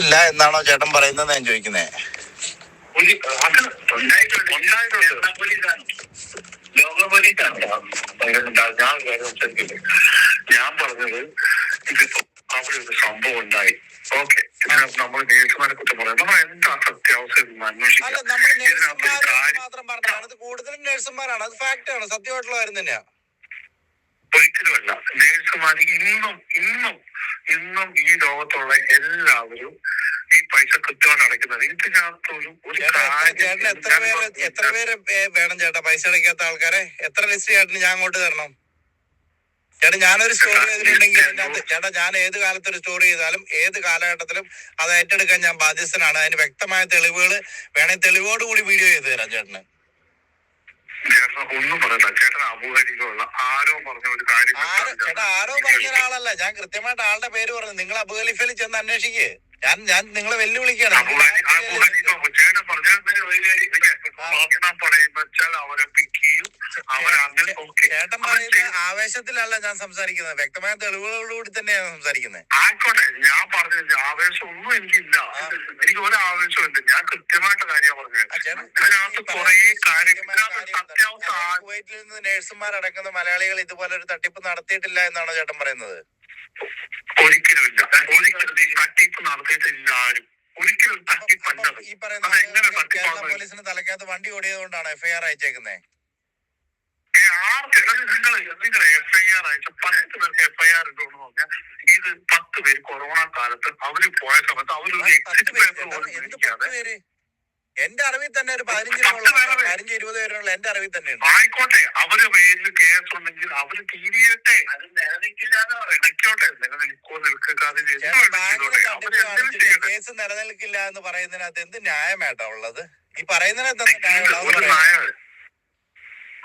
നടന്നിട്ടില്ല എന്നാണോ ചേട്ടൻ പറയുന്നത് ഞാൻ ചോദിക്കുന്നേ? ഒരു അത് ഉണ്ടായിട്ടുണ്ട് ഉണ്ടായിട്ടുണ്ട്. ലോക പോലീസാണ് ഞാൻ സംസാരിക്കില്ലേ പറഞ്ഞത് ഇതിപ്പോ അവിടെ ഒരു സംഭവം ഉണ്ടായി. ഓക്കെ ഇതിനകത്ത് നമ്മൾ നേഴ്സുമാരെ കുറ്റം പറയാം. നമ്മൾ എന്താ സത്യാവസ്ഥ എന്ന് അല്ല അന്വേഷിക്കാം നമ്മൾ ഇതിനകത്ത് ഒരു കാര്യം അത് കൂടുതലും നഴ്സുമാരാണ്. അത് ഫാക്ട് ആണ്. സത്യമായിട്ടുള്ള കാര്യം തന്നെയാ. ഒരിക്കലുമല്ല. നേഴ്സുമാർ ഇന്നും ഇന്നും ഇന്നും ഈ ലോകത്തുള്ള എല്ലാവരും ഈ പൈസ കൃത്യമായിട്ട് അടയ്ക്കുന്നത്. ഇതിനകത്ത് ഒരു ഒരു എത്ര- എത്ര പേര് കാര്യം എത്ര പേര് വേണം ചേട്ടാ പൈസ അടയ്ക്കാത്ത ആൾക്കാരെ? എത്ര ലിസ്റ്റ് ചേട്ടന് ഞാൻ അങ്ങോട്ട് തരണം? ചേട്ടാ ഞാനൊരു സ്റ്റോറി ചെയ്തിട്ടുണ്ടെങ്കിൽ അതിനകത്ത് ചേട്ടാ ഞാൻ ഏത് കാലത്ത് ഒരു സ്റ്റോറി ചെയ്താലും ഏത് കാലഘട്ടത്തിലും അത് ഏറ്റെടുക്കാൻ ഞാൻ ബാധ്യസ്ഥനാണ്. അതിന് വ്യക്തമായ തെളിവുകൾ വേണമെങ്കിൽ തെളിവോടുകൂടി വീഡിയോ ചെയ്തു തരാം ചേട്ടന്. ചേട്ടൻ ഒന്നും പറയണ്ട. ചേട്ടൻ അപൂഹരികളുള്ള ആരോ പറഞ്ഞ ഒരു കാര്യം ആരോ ചേട്ടാ ആരോ പറഞ്ഞ ഒരാളല്ല. ഞാൻ കൃത്യമായിട്ട് ആളുടെ പേര് പറഞ്ഞു. നിങ്ങൾ അബുഖലിഫയിൽ ചെന്ന് അന്വേഷിക്കേ. ഞാൻ ഞാൻ നിങ്ങളെ വെല്ലുവിളിക്കുകയാണ്. അപൂഹരിക്കോ ചേട്ടൻ പറഞ്ഞ ഭക്ഷണം പറയുമ്പോ വെച്ചാൽ അവരെ പിക്ക് ചെയ്യും. അവരങ്ങനെ ഓക്കെ. ചേട്ടൻ പറയുന്ന ആവേശത്തിലല്ല ഞാൻ സംസാരിക്കുന്നത്. വ്യക്തമായ തെളിവുകളോടുകൂടി തന്നെയാണ് സംസാരിക്കുന്നത്. ആയിക്കോട്ടെ. ഞാൻ പറഞ്ഞ ആവേശം ഒന്നും എനിക്കില്ല എനിക്ക് ഒരു ആവേശമില്ല ഞാൻ കൃത്യമായിട്ട് കാര്യം പറഞ്ഞത്. ഇതിനകത്ത് കുറേ കാര്യം സത്യാവസ്ഥ കുവൈറ്റിൽ നിന്ന് നേഴ്സുമാരടക്കുന്ന മലയാളികൾ ഇതുപോലെ ഒരു തട്ടിപ്പ് നടത്തിയിട്ടില്ല എന്നാണ് ചേട്ടൻ പറയുന്നത്? ഒരിക്കലുമില്ല. ഒരിക്കലും ഈ തട്ടിപ്പ് നടത്തിയിട്ടില്ല ആരും. ഒരിക്കലും അപ്പം- തട്ടിപ്പല്ല അപ്പം ഈ പറയുന്ന കേരള പോലീസിന് തലക്കകത്ത് വണ്ടി ഓടിയത് കൊണ്ടാണ് എഫ്ഐആർ അയച്ചേക്കുന്നത് നിങ്ങൾ നിങ്ങൾ എഫ് ഐ ആർ അയച്ച പത്ത് പേർക്ക് എഫ് ഐ ആർ ഇട്ടോന്ന് പറഞ്ഞാൽ ഇത് പത്ത് പേര് കൊറോണ കാലത്ത് അവർ പോയ സമയത്ത് അവരൊരു എക്സിറ്റ് പേപ്പർ പോലും മേടിക്കാതെ പേര്? എന്റെ അറിവിൽ തന്നെ ഒരു പതിനഞ്ച് പേരെ ഇരുപത് പേരുള്ള എന്റെ അറിവിൽ തന്നെ ആയിക്കോട്ടെ അവർ പേരിൽ കേസ് ഉണ്ടെങ്കിൽ അവർ തീരിയട്ടെ അത് നിലനിൽക്കില്ലാന്ന് ഇടയ്ക്കോട്ടെ നിലനിൽക്കോ നിൽക്കാതെ കേസ് നിലനിൽക്കില്ല എന്ന് പറയുന്നതിനകത്ത് എന്ത് ന്യായമായിട്ടാ ഉള്ളത്? ഈ പറയുന്നതിനകത്ത് ന്യായമുള്ളത്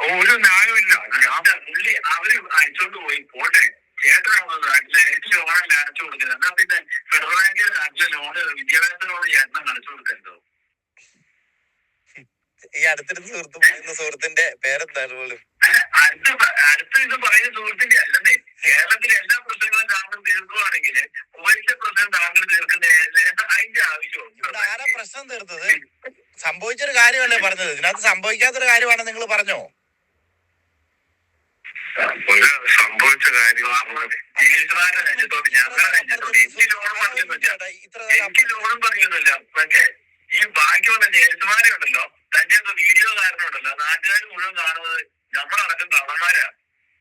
ഒരു ന്യായം ഒരു ന്യായമില്ല പുള്ളി അവർ അയച്ചോണ്ട് പോയി. പോട്ടെ. ചേട്ടനാണോ നാട്ടിലെ എനിക്ക് ലോണല്ല അടച്ചു കൊടുക്കുന്നത് എന്നാ പിന്നെ ഫെഡറൽ ബാങ്കിലെ നാട്ടിലെ ലോണ് വിദ്യാഭ്യാസ ലോണ് ചേട്ടനാണ് അടച്ചു കൊടുക്കണ്ടോ ഈ അടുത്തിരുന്ന് സുഹൃത്ത് പറയുന്ന സുഹൃത്തിന്റെ പേരെന്താണ് പോലും? അടുത്ത അടുത്ത ഇത് പറയുന്ന സുഹൃത്തിന്റെ അല്ലെന്നേ. കേരളത്തിലെ എല്ലാ പ്രശ്നങ്ങളും താങ്കൾ തീർക്കുകയാണെങ്കിൽ കുവൈറ്റിലെ പ്രശ്നം താങ്കൾ തീർക്കുന്ന അതിന്റെ ഇവിടെ ആരാ ആവശ്യം പ്രശ്നം തീർത്തത്? സംഭവിച്ചൊരു കാര്യമല്ലേ പറഞ്ഞത്? ഇതിനകത്ത് സംഭവിക്കാത്തൊരു കാര്യമാണ് നിങ്ങൾ പറഞ്ഞോ? ഒരു സംഭവിച്ച കാര്യം ടീച്ചർമാരുടെ നെഞ്ചത്തോട്ട് ഞങ്ങളുടെ നെഞ്ചത്തോട്ട് എനിക്ക് ലോൺ പറഞ്ഞൊന്നുമില്ല എനിക്ക് ലോണും പറഞ്ഞൊന്നുമില്ല ഈ ബാക്കിയുള്ള നേഴ്സുമാരെ ഉണ്ടല്ലോ തന്റെ വീഡിയോ കാരണമുണ്ടല്ലോ നാട്ടുകാർ മുഴുവൻ കാണുന്നത് നമ്മളടക്കം തളന്മാരാ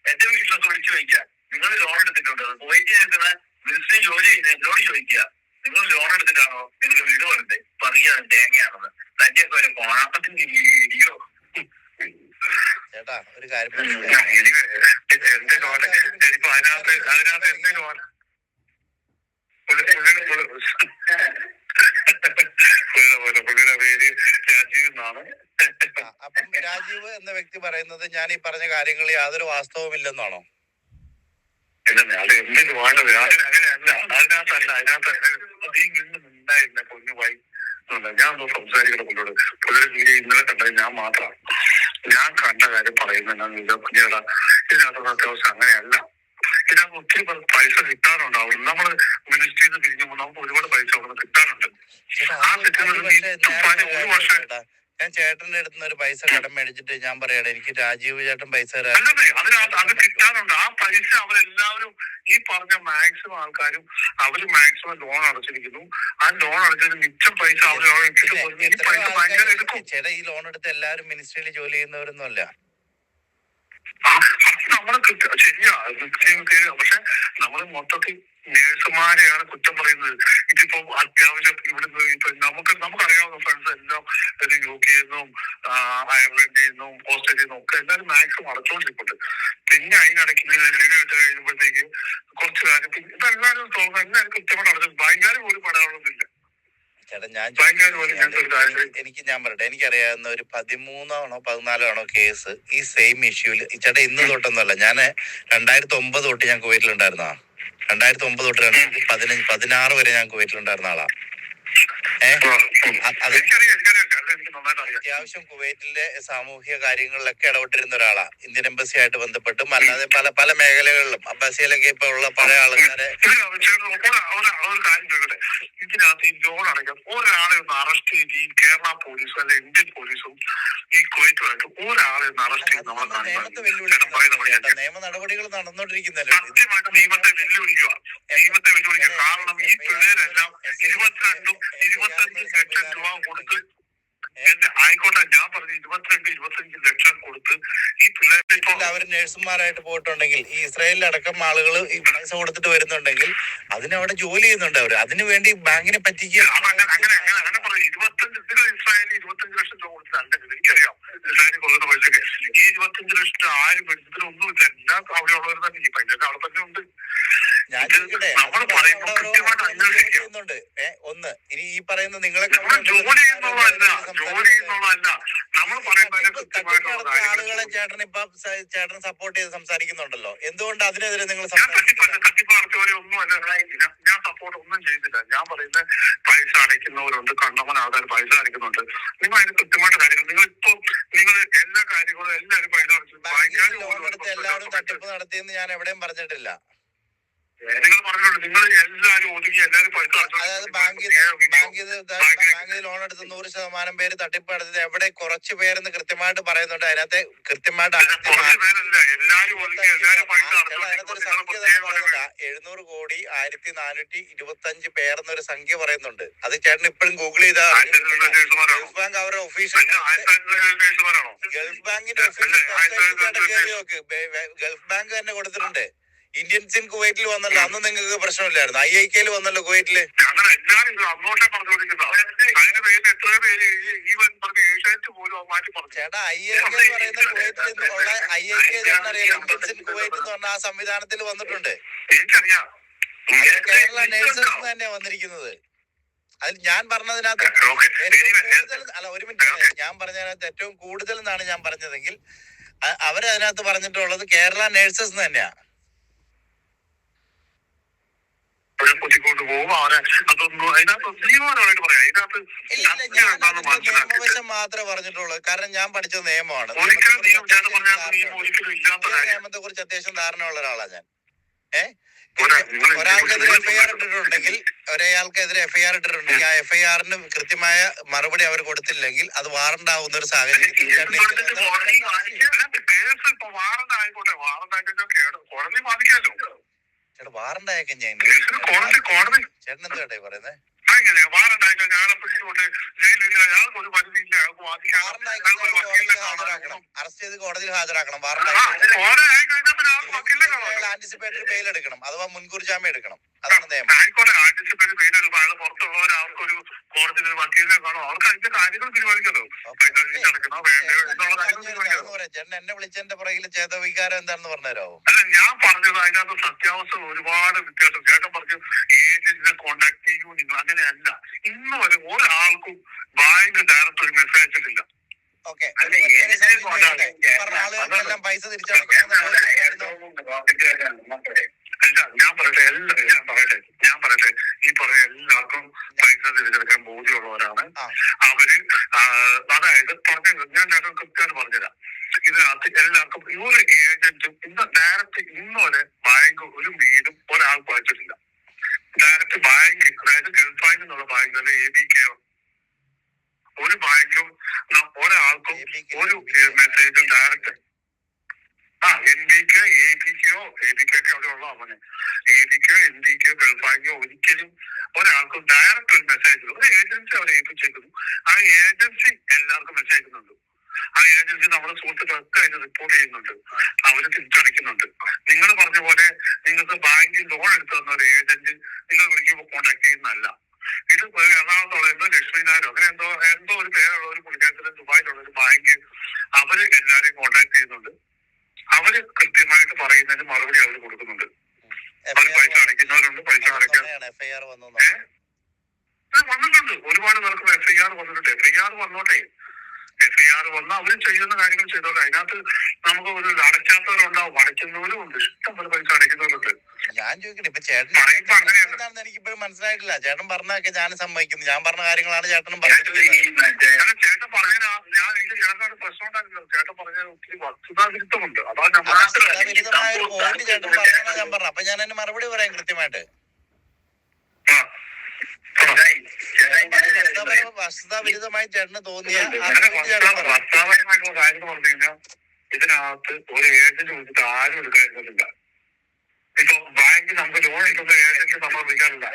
എന്റെ വീട്ടിലൊക്കെ വിളിച്ചു ചോദിക്കുക നിങ്ങൾ ലോൺ എടുത്തിട്ടുണ്ടോ പോയിട്ട് നിൽക്കുന്ന മിനിസ്റ്ററി ജോലി ചെയ്യുന്ന എന്നോട് ചോദിക്കുക നിങ്ങൾ ലോൺ എടുത്തിട്ടാണോ നിങ്ങൾ വീട് കൊടുത്തത് പറയുക തേങ്ങയാണെന്ന്. തന്റെ ഒക്കെ ഒരു കോണാപ്പത്തിന്റെ വീഡിയോ ചേട്ടാ ഒരു കാര്യം അപ്പം രാജീവ് എന്ന വ്യക്തി പറയുന്നത് ഞാൻ ഈ പറഞ്ഞ കാര്യങ്ങളിൽ യാതൊരു വാസ്തവമില്ലെന്നാണോ? ഇല്ലെന്നാണോ ഞാൻ സംസാരിക്കുന്ന സംസാരിക്കണം പുള്ളിയോട്? പുള്ളിയുടെ ഇന്നലെ കണ്ടത് ഞാൻ മാത്രമാണ്. ഞാൻ കണ്ട കാര്യം പറയുന്നത് കുഞ്ഞുകള ഇതിനകത്ത് അത്യാവശ്യം അങ്ങനെയല്ല. ഇതിനകത്ത് ഒത്തിരി പൈസ പൈസ അവിടുന്ന് നമ്മൾ മിനിസ്ട്രിയിൽ നിന്ന് പോകുന്ന നമുക്ക് ഒരുപാട് പൈസ അവിടെ കിട്ടാറുണ്ട്. ആ കിട്ടുന്നത് ഒരു വർഷം ഞാൻ ചേട്ടന്റെ അടുത്ത് നിന്ന് ഒരു പൈസ കടം മേടിച്ചിട്ട് ഞാൻ പറയാണ് എനിക്ക് രാജീവ് ചേട്ടൻ പൈസ തരാൻ അല്ലേ അതിനകത്ത് അത് കിട്ടാനുണ്ട്. ആ പൈസ അവരെല്ലാവരും ഈ പറഞ്ഞ മാക്സിമം ആൾക്കാരും അവർ മാക്സിമം ലോൺ അടച്ചിരിക്കുന്നു. ആ ലോൺ അടച്ചതിന് മിച്ചം പൈസ പിന്നെ ഈ എത്രയോ പൈസ ഭയങ്കര എടുക്കും. ചേട്ടാ ഈ ലോൺ എടുത്ത് എല്ലാവരും മിനിസ്ട്രിയിൽ ജോലി ചെയ്യുന്നവരൊന്നും അല്ല ആ, നമ്മൾ ശരിയാ നിശ്ചയമൊക്കെ പക്ഷെ നമ്മൾ മൊത്തത്തിൽ നേഴ്സുമാരെയാണ് കുറ്റം പറയുന്നത്. ഇതിപ്പോ അത്യാവശ്യം ഇവിടുന്ന് ഇപ്പൊ നമുക്ക് നമുക്കറിയാവുന്ന ഫ്രണ്ട്സ് എല്ലാം യു കെ നിന്നും അയർലൻഡിൽ നിന്നും ഓസ്ട്രേലിയയിൽ നിന്നും ഒക്കെ എല്ലാവരും മാക്സിമം അടച്ചുകൊണ്ടിരിപ്പുണ്ട് പിന്നെ അതിനിടയ്ക്ക് വീഡിയോ ഇട്ട് കഴിയുമ്പോഴത്തേക്ക് കുറച്ച് കാര്യം ഇപ്പൊ എല്ലാവരും തോന്നുന്നു. എല്ലാവരും കൃത്യമായിട്ട് അടച്ചു ഭയങ്കര ഒരു പടാവുന്നില്ല ചേട്ടാ ഞാൻ എനിക്ക് ഞാൻ പറയട്ടെ എനിക്കറിയാവുന്ന ഒരു പതിമൂന്നാണോ പതിനാലോ ആണോ കേസ് ഈ സെയിം ഇഷ്യൂൽ ചേട്ടാ ഇന്ന് തൊട്ടൊന്നുമല്ല ഞാൻ രണ്ടായിരത്തി ഒമ്പത് തൊട്ട് ഞാൻ കുവൈറ്റിലുണ്ടായിരുന്ന രണ്ടായിരത്തി ഒമ്പത് തൊട്ട് പതിനഞ്ച് പതിനാറ് വരെ ഞാൻ കുവൈറ്റിലുണ്ടായിരുന്ന ആളാ. ഏ? ആ, ഉം. അ- അത് അത്യാവശ്യം കുവൈറ്റിലെ സാമൂഹിക കാര്യങ്ങളിലൊക്കെ ഇടപെട്ടിരുന്ന ഒരാളാണ് ഇന്ത്യൻ എംബസി ആയിട്ട് ബന്ധപ്പെട്ടും അല്ലാതെ പല പല മേഖലകളിലും അബ്ബാസിയിലൊക്കെ ഇപ്പൊ ഉള്ള പല ആൾക്കാരെ ഇതിനകത്ത് ഈ ലോൺ അടയ്ക്കാൻ ഒരാളെ ഒന്ന് അറസ്റ്റ് ചെയ്ത് ഈ കേരള പോലീസും അല്ലെ ഇന്ത്യൻ പോലീസും ഈ കുവൈറ്റുമായിട്ട് ഒരാളെ ഒന്ന് അറസ്റ്റ് ചെയ്ത് നമ്മൾ നിയമ നടപടികൾ നടന്നുകൊണ്ടിരിക്കുന്നല്ലോ ഇത്? നിയമത്തെ വെല്ലുവിളിക്കുക. നിയമത്തെ വെല്ലുവിളിക്കുക. കാരണം ഈ പിള്ളേരെല്ലാം ഇരുപത്തിരണ്ടും ഇരുപത്തഞ്ചും ലക്ഷം രൂപ കൊടുത്ത് എന്റെ ആയിക്കോട്ടെ ഞാൻ പറഞ്ഞു ഇരുപത്തിരണ്ട് ഇരുപത്തിയഞ്ച് ലക്ഷം കൊടുത്ത് ഈ പിള്ളേരെ അവർ നഴ്സുമാരായിട്ട് പോയിട്ടുണ്ടെങ്കിൽ ഈ ഇസ്രായേലിലടക്കം ആളുകൾ ഈ പൈസ കൊടുത്തിട്ട് വരുന്നുണ്ടെങ്കിൽ അതിനവിടെ ജോലി ചെയ്യുന്നുണ്ട് അവർ അതിനു വേണ്ടി ബാങ്കിനെ പറ്റിക്കുക അങ്ങനെ അങ്ങനെ അങ്ങനെ പറയും ഇരുപത്തഞ്ച് നിങ്ങൾ ഇസ്രായേലിൽ ഇരുപത്തഞ്ച് ലക്ഷം രൂപ കൊടുത്തിട്ടുണ്ടെങ്കിൽ എനിക്കറിയാം ഇസ്രായേലിൽ കൊടുക്കുന്ന പൈസക്ക് ഈ ഇരുപത്തഞ്ച് ലക്ഷം ആരും എടുത്തിട്ടൊന്നുമില്ല എല്ലാം അവിടെ ഉള്ളവർ തന്നെ. ഈ പൈസ അവിടെ തന്നെ ഉണ്ട്. ഞാൻ ഇത് ചോദിക്കട്ടെ? നമ്മൾ പറയുമ്പോൾ കൃത്യമായിട്ട് അവിടെ ഒന്ന് ഇനി ഈ പറയുന്ന നിങ്ങളെ ജോലി ആളുകളെ ചേട്ടൻ ഇപ്പൊ ചേട്ടൻ സപ്പോർട്ട് ചെയ്ത് സംസാരിക്കുന്നുണ്ടല്ലോ. എന്തുകൊണ്ട് അതിനെതിരെ നിങ്ങൾ ഞാൻ സപ്പോർട്ട് ഒന്നും ചെയ്തില്ല ഞാൻ പൈസ അടയ്ക്കുന്നവരുണ്ട്. കണ്ടമന ആൾക്കാർ പൈസ അടയ്ക്കുന്നുണ്ട്. നിങ്ങൾ അതിന് കൃത്യമായിട്ട് കാര്യങ്ങൾ നിങ്ങൾ ഇപ്പൊ നിങ്ങൾ എല്ലാ കാര്യങ്ങളും എല്ലാവരും പൈസ അടച്ചു എല്ലാവരും തട്ടിപ്പ് നടത്തിയെന്ന് ഞാൻ എവിടെയും പറഞ്ഞിട്ടില്ല. നിങ്ങൾ പറഞ്ഞോളൂ. നിങ്ങൾ എല്ലാവരും ഒതുങ്ങി എല്ലാവരും പൈസ അടച്ചു അതായത് ബാങ്കിൽ ബാങ്കിൽ ബാങ്കിൽ ലോൺ എടുത്ത് നൂറ് ശതമാനം പേര് തട്ടിപ്പ് നടത്തിയത് എവിടെ കുറച്ച് പേരെന്ന് കൃത്യമായിട്ട് പറയുന്നുണ്ട്. അതിനകത്ത് കൃത്യമായിട്ട് എഴുന്നൂറ് കോടി ആയിരത്തി നാനൂറ്റി ഇരുപത്തി അഞ്ച് പേരെന്നൊരു സംഖ്യ പറയുന്നുണ്ട്. അത് ചേട്ടൻ ഇപ്പോഴും ഗൂഗിൾ നേഴ്സുമാരാണോ ഗൾഫ് ബാങ്ക് അവരുടെ ഒഫീഷ്യൽ ഗൾഫ് ബാങ്കിന്റെ ഒഫീഷ്യൽ ഗൾഫ് ബാങ്ക് തന്നെ കൊടുത്തിട്ടുണ്ട്. ഇന്ത്യൻ സിം കുവൈറ്റിൽ വന്നല്ലോ. അന്ന് നിങ്ങൾക്ക് പ്രശ്നമില്ലായിരുന്നു. ഐ ഐ കെയിൽ വന്നല്ലോ കുവൈറ്റിൽ അങ്ങനെ എല്ലാരും അങ്ങോട്ടേ പറഞ്ഞുകൊണ്ടിരിക്കുന്ന അതിന്റെ പേരിൽ എത്രയോ പേര് ഈ- പറഞ്ഞ ഏഷ്യാനെറ്റ് പോലും മാറ്റി പറഞ്ഞു. ചേട്ടാ ഐ ഐ കെ എന്ന് പറയുന്ന കുവൈറ്റിൽ ഉള്ള ഐ ഐ കെ എന്നറിയാലോ ഇന്ത്യൻ കുവൈറ്റ് എന്ന് പറഞ്ഞ ആ സംവിധാനത്തിൽ വന്നിട്ടുണ്ട്. എനിക്കറിയാം. കേരള നേഴ്സസ് തന്നെ വന്നിരിക്കുന്നത്. അതിൽ ഞാൻ പറഞ്ഞതിനകത്ത് അല്ല ഒരു മിനിറ്റ്. ഞാൻ പറഞ്ഞതിനകത്ത് ഏറ്റവും കൂടുതൽ എന്നാണ് ഞാൻ പറഞ്ഞതെങ്കിൽ അവരതിനകത്ത് പറഞ്ഞിട്ടുള്ളത് കേരള നേഴ്സസ് തന്നെയാ. അവരെ പൊട്ടിക്കൊണ്ട് പോകും. അവരെ അതൊന്നും അതിനകത്ത് നിയമപരമായിട്ട് പറയാം. ഇതിനകത്ത് നിയമവശം മാത്രമേ പറഞ്ഞിട്ടുള്ളൂ. കാരണം ഞാൻ പഠിച്ച നിയമമാണ്. ഒരിക്കലും നിയമം ഒരിക്കലും ഇല്ലാത്ത നിയമത്തെ കുറിച്ച് അത്യാവശ്യം ധാരണയുള്ള ഒരാളാണ് ഞാൻ. ഏ? ഒരാൾക്കെതിരെ എഫ്ഐആർ ഇട്ടിട്ടുണ്ടെങ്കിൽ ഒരയാൾക്കെതിരെ എഫ്ഐആർ ഇട്ടിട്ടുണ്ടെങ്കിൽ ആ എഫ്ഐആറിന് കൃത്യമായ മറുപടി അവർ കൊടുത്തില്ലെങ്കിൽ അത് വാറണ്ട് ആവുന്ന ഒരു സാഹചര്യം കേസ് ഇപ്പൊ വാറണ്ട് ആയിക്കോട്ടെ വാറണ്ട് ആയിക്കോട്ടെ കേട്- കോടതി ബാധിക്കാലോ? ചേട്ടാ വാറണ്ട് അയക്കാൻ ഞാൻ ചേട്ടൻ എന്താ ചേട്ടാ പറയുന്നത് വാറണ്ട് അയക്കാൻ പിടിച്ചുകൊണ്ട് ഒരു പരിധിയില്ല. അറസ്റ്റ് ചെയ്ത് കോടതിയിൽ ഹാജരാക്കണം വാറണ്ട് ആന്റിസിപ്പേറ്ററി ബെയിൽ എടുക്കണം അഥവാ മുൻകൂർ ജാമ്യം എടുക്കണം. അതാണ് നിയമം. ആയിക്കോട്ടെ ആന്റിസിപ്പേറ്റ് പെയിനെടുക്കും അയാൾ പുറത്തുള്ളവർ അവർക്കൊരു കോടതിയിൽ ഒരു വക്കീലിനെ കാണോ. അവർക്ക് അതിന്റെ കാര്യങ്ങൾ തീരുമാനിക്കല്ലോ ചേട്ടൻ എന്നെ വിളിച്ചതിന്റെ പുറകിൽ ചേതവികാരം എന്താണെന്ന് പറഞ്ഞുതരാമോ അല്ല ഞാൻ പറഞ്ഞത് അതിനകത്ത് സത്യാവസ്ഥ ഒരുപാട് വ്യത്യാസം. ചേട്ടൻ പറഞ്ഞു ഏജന്റിനെ കോണ്ടാക്ട് ചെയ്യൂ നിങ്ങൾ അങ്ങനെയല്ല. ഇന്ന് വരെ ഒരാൾക്കും ബാങ്ക് ഡയറക്ടർ മെസ്സേജ് അയച്ചിട്ടില്ല ഓക്കെ. പൈസ തിരിച്ചടക്കണം അല്ല ഞാൻ പറയട്ടെ എല്ലാ ഞാൻ പറയട്ടെ ഞാൻ പറയട്ടെ ഈ പറഞ്ഞ എല്ലാവർക്കും പൈസ തിരിച്ചെടുക്കാൻ ബോധ്യമുള്ളവരാണ് ആ. അവർ ആ, അതായത് പറഞ്ഞത് ഞാൻ ചേട്ടൻ കൃത്യമായിട്ട് പറഞ്ഞുതരാം ഇതിനകത്ത് എല്ലാവർക്കും ഒരു ഏജന്റും ഇന്ന് ഡയറക്റ്റ് ഇന്ന് വരെ ബാങ്ക് ഒരു വീടും ഒരാൾക്കും അയച്ചിട്ടില്ല ഡയറക്റ്റ് ബാങ്ക് അതായത് ഗൾഫ് അല്ലെ എ ബി കെയോ ഒരു ബാങ്കും ഒരാൾക്കും ഒരു മെസ്സേജ് ഡയറക്റ്റ് ആ N B K A B കെയോ A B K ഒക്കെ അവിടെ ഉള്ള അവന്. എ ബി കെയോ എൻ ബി കെയോ ബാങ്കോ ഒരിക്കലും ഒരാൾക്കും ഡയറക്റ്റ് ഒരു മെസ്സേജ് ഒരു ഏജൻസി അവരെ ഏൽപ്പിച്ചേക്കുന്നു. ആ ഏജൻസി എല്ലാവർക്കും മെസ്സേജ് അയക്കുന്നുണ്ട് ആ ഏജൻസി നമ്മുടെ സുഹൃത്തുക്കളൊക്കെ അതിന് റിപ്പോർട്ട് ചെയ്യുന്നുണ്ട്. അവർ തിരിച്ചടയ്ക്കുന്നുണ്ട്. നിങ്ങൾ പറഞ്ഞ പോലെ നിങ്ങൾക്ക് ബാങ്കിൽ ലോൺ എടുത്തു തന്ന ഒരു ഏജന്റ് നിങ്ങൾ വിളിക്കുമ്പോൾ കോൺടാക്ട് ചെയ്യുന്നതല്ല ഇത് ഒരു എറണാകുളത്തുള്ള എന്തോ ലക്ഷ്മി നായരോ അങ്ങനെ എന്തോ എന്തോ ഒരു പേരുള്ള ഒരു പുള്ളിക്കാരത്തിന് ദുബായിലുള്ള ഒരു ബാങ്ക് അവർ എല്ലാരെയും കോൺടാക്ട് ചെയ്യുന്നുണ്ട്. അവർ കൃത്യമായിട്ട് പറയുന്നതിന് മറുപടി അവർ കൊടുക്കുന്നുണ്ട്. അവർ പൈസ അടയ്ക്കുന്നവരുണ്ട് പൈസ അടയ്ക്കാൻ. വന്നിട്ടുണ്ട്. ഒരുപാട് പേർക്ക് എഫ് ഐ ആർ വന്നിട്ടുണ്ട്. എഫ് ഐ ആർ വന്നോട്ടെ. എഫ് ഐ ആർ വന്ന് അവർ ചെയ്യുന്ന കാര്യങ്ങൾ ചെയ്തോട്ടെ. അതിനകത്ത് നമുക്ക് ഒരു അടയ്ക്കാത്തവരുണ്ടാവും. അടയ്ക്കുന്നവരും ഉണ്ട്. ഇഷ്ടം പോലെ പൈസ അടയ്ക്കുന്നവരുണ്ട്. ഞാൻ ചോദിക്കട്ടെ ഇപ്പൊ ചേട്ടൻ എന്താണെന്ന് എനിക്ക് ഇപ്പോഴും മനസ്സിലായിട്ടില്ല. ചേട്ടൻ പറഞ്ഞതൊക്കെ ഞാൻ സമ്മതിക്കുന്നു. ഞാൻ പറഞ്ഞ കാര്യങ്ങളാണ് ചേട്ടനും പറഞ്ഞത്. ചേട്ടൻ പറഞ്ഞാ ഞാൻ ചേട്ടനോട് പ്രശ്നം ചേട്ടൻ പറഞ്ഞ ഒത്തിരി വസ്തുതാവിരുദ്ധമുണ്ട്. അതാണ് ഞാൻ വസ്തുതാ വിരുദ്ധമായ ഒരു പോയിന്റ് ചേട്ടൻ പറഞ്ഞാണ് ഞാൻ പറഞ്ഞു അപ്പൊ ഞാൻ അതിന് മറുപടി പറയാം കൃത്യമായിട്ട്. വസ്തുതാവിരുദ്ധമായി ചേട്ടന് തോന്നിയ വസ്തുതാപരമായിട്ടുള്ള കാര്യം പറഞ്ഞു കഴിഞ്ഞാൽ ഇതിനകത്ത് ഒരു ഏജന്റ് വിളിച്ചിട്ട് ആരും എടുക്കാതിരുന്നില്ല ഇപ്പൊ ബാങ്ക് നമുക്ക് ലോൺ എടുക്കാൻ